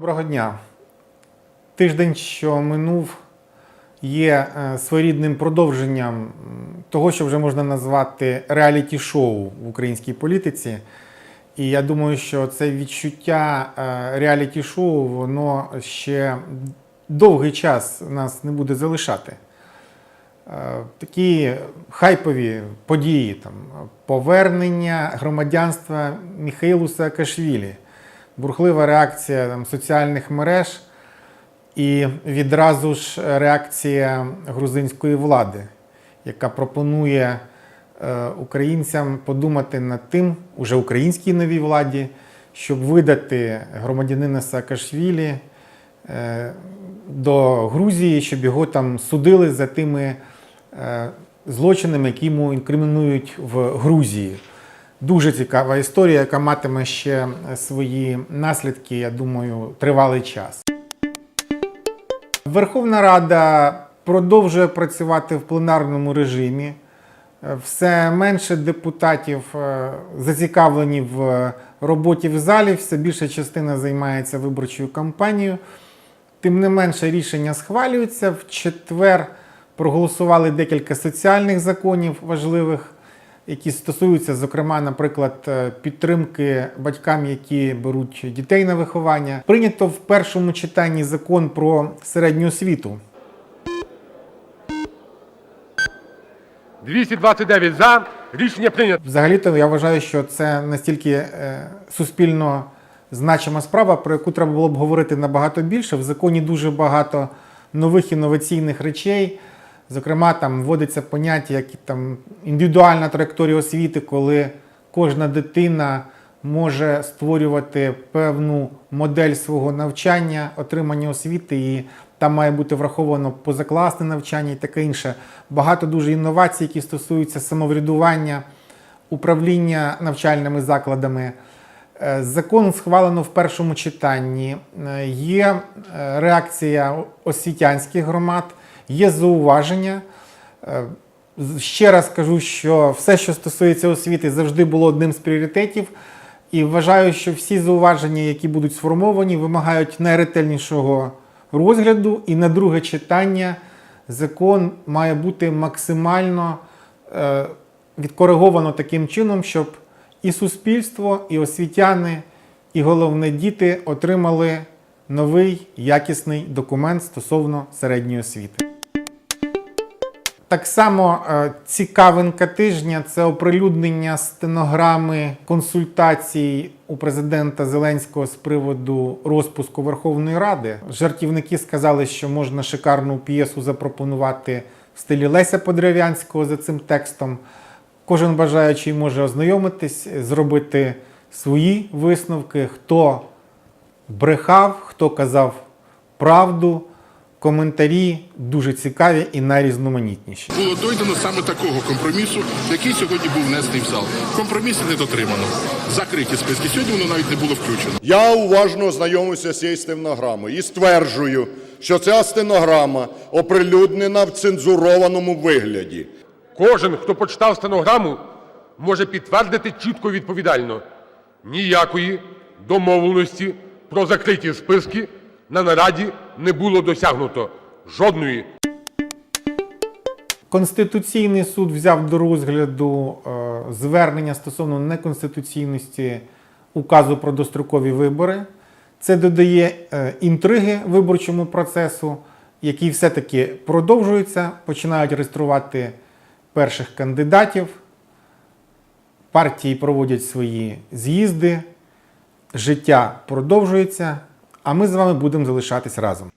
Доброго дня. Тиждень, що минув, є е, своєрідним продовженням того, що вже можна назвати реаліті-шоу в українській політиці. І я думаю, що це відчуття е, реаліті-шоу, воно ще довгий час нас не буде залишати. Е, Такі хайпові події, там, повернення громадянства Міхаїлу Саакашвілі, бурхлива реакція там, соціальних мереж і відразу ж реакція грузинської влади, яка пропонує е, українцям подумати над тим, уже українській новій владі, щоб видати громадянина Саакашвілі е, до Грузії, щоб його там судили за тими е, злочинами, які йому інкримінують в Грузії. Дуже цікава історія, яка матиме ще свої наслідки, я думаю, тривалий час. Верховна Рада продовжує працювати в пленарному режимі. Е, Все менше депутатів е, зацікавлені в роботі в залі, все більша частина займається виборчою кампанією. Тим не менше, рішення схвалюються. В четвер проголосували декілька соціальних законів важливих, які стосуються, зокрема, наприклад, е, підтримки батькам, які беруть дітей на виховання. Прийнято в першому читанні закон про середню освіту. 229 за. Рішення прийнято. Взагалі-то я вважаю, що це настільки е, суспільно значима справа, про яку треба було б говорити набагато більше. В законі дуже багато нових інноваційних речей. Зокрема, там вводиться поняття, як там індивідуальна траєкторія освіти, коли кожна дитина може створювати певну модель свого навчання, отримання освіти, і там має бути враховано позакласне навчання і таке інше. Багато дуже інновацій, які стосуються самоврядування, управління навчальними закладами. Е, Закон схвалено в першому читанні. Е, Є е, реакція освітянських громад, є зауваження. Е, Ще раз кажу, що все, що стосується освіти, завжди було одним з пріоритетів. І вважаю, що всі зауваження, які будуть сформовані, вимагають найретельнішого розгляду. І на друге читання закон має бути максимально е, відкориговано таким чином, щоб і суспільство, і освітяни, і головне діти отримали новий якісний документ стосовно середньої освіти. Так само е, цікавинка тижня це оприлюднення стенограми консультацій у президента Зеленського з приводу розпуску Верховної Ради. Жартівники сказали, що можна шикарну п'єсу запропонувати в стилі Леся Подерев'янського за цим текстом. Кожен бажаючий може ознайомитись, зробити свої висновки, хто брехав, хто казав правду. Коментарі дуже цікаві і найрізноманітніші. було дойдено саме такого компромісу, який сьогодні був внесений в зал. Компромісу не дотримано. Закриті списки. Сьогодні воно навіть не було включено. Я уважно ознайомився з цією стенограмою і стверджую, що ця стенограма оприлюднена в цензурованому вигляді. Кожен, хто почитав стенограму, може підтвердити чітко і відповідально. Ніякої домовленості про закриті списки на нараді не було досягнуто. Жодної. Конституційний суд взяв до розгляду е, звернення стосовно неконституційності указу про дострокові вибори. Це додає е, інтриги виборчому процесу, який все-таки продовжується, починають реєструвати перших кандидатів. Партії проводять свої з'їзди, життя продовжується, а ми з вами будемо залишатись разом.